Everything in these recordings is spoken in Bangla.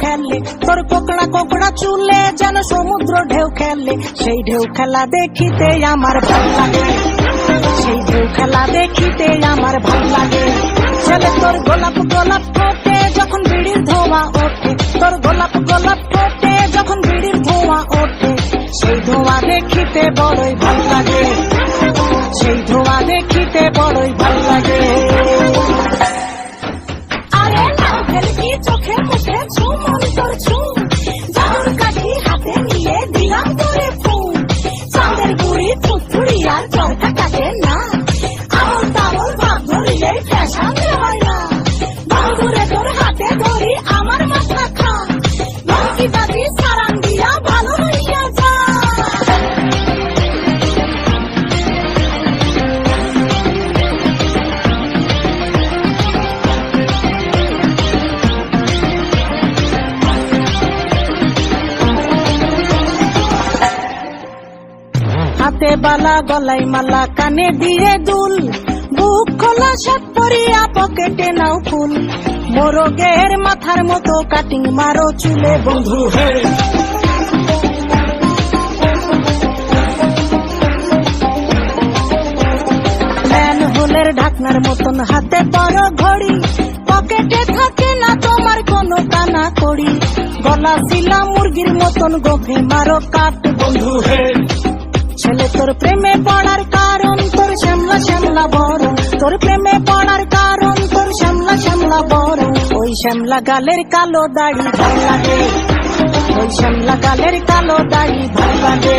খেললে তোর কোকড়া কোকড়া চুলে যেন সমুদ্র ঢেউ খেললে সেই ঢেউ খেলা দেখিতে আমার ভালো লাগে। সেই ঢেউ খেলা দেখিতে আমার ভালো লাগে। ছেলে, তোর গোলাপ গোলাপ ফোটে যখন বিড়ির ধোঁয়া ওঠে, তোর গোলাপ গোলাপ ফোটে যখন বিড়ির ধোঁয়া ওঠে, সেই ধোঁয়া দেখিতে বড়ই ভালো লাগে। সেই ধোঁয়া দেখিতে বড়ই ভালো লাগে। বালা গলাই মালা কানে দিয়ে দুল। বুক খোলা শার্ট পরিয়া পকেটে নাও ফুল। মোরগের মাথার মতো কাটিং মারো চুলে বন্ধু হে। ঢাকনার মতন হাতে বড় ঘড়ি। পকেটে থাকে না তোমার কোনো কানা কড়ি। গলা শিলা মুরগির মতন গোফে মারো কাট বন্ধু হে। ছেলে তোর প্রেমে পড়ার কারণ তোর শ্যামলা শ্যামলা বড়। তোর প্রেমে পড়ার কারণ তোর শ্যামলা শ্যামলা বড়। ওই শ্যামলা গালের কালো দাড়ি ভালো লাগে। ওই শ্যামলা গালের কালো দাড়ি ভালো লাগে।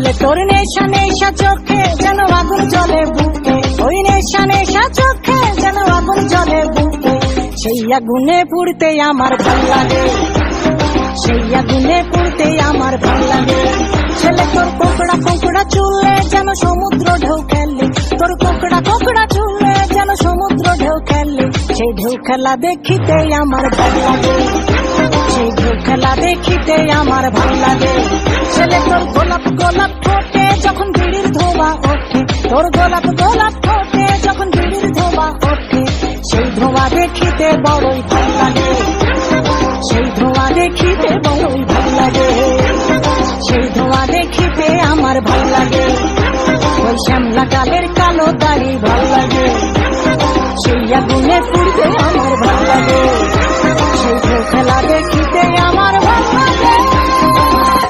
ছেলে তোর নেশা নেশা চোখে যেন আগুন জলে বুকে। ওই নেশা নেশা চোখে যেন আগুন জলে বুকে। সেই আগুনে পুড়তে আমার ভালো লাগে। সেই আগুনে পুড়তে আমার ভালো লাগে। ছেলে, তোর কোকড়া কোকড়া চুলে যেন সমুদ্র ঢেউ খেললে তোর কোকড়া কোকড়া চুলে যেন সমুদ্র ঢেউ খেললে সেই ঢেউ খেলা দেখিতে আমার ভালো লাগে। সেই ঢেউ খেলা দেখিতে আমার ভালো লাগে। ছেলে, তোর গোলাপ ফোটে যখন বিড়ির ধোয়া ওঠে। তোর গোলাপ গোলাপ ফোটে যখন বিড়ির ধোয়া ওঠে। সেই ধোয়া দেখিতে বড়ই ভালো লাগে। সেই ধোয়া দেখিতে বড়ই ভালো লাগে। সেই ধোয়া দেখিতে আমার ভালো লাগে। ওই শ্যামলা কালের কালো দাড়ি ভালো লাগে। সেই আগুনে পুড়তে আমার ভালো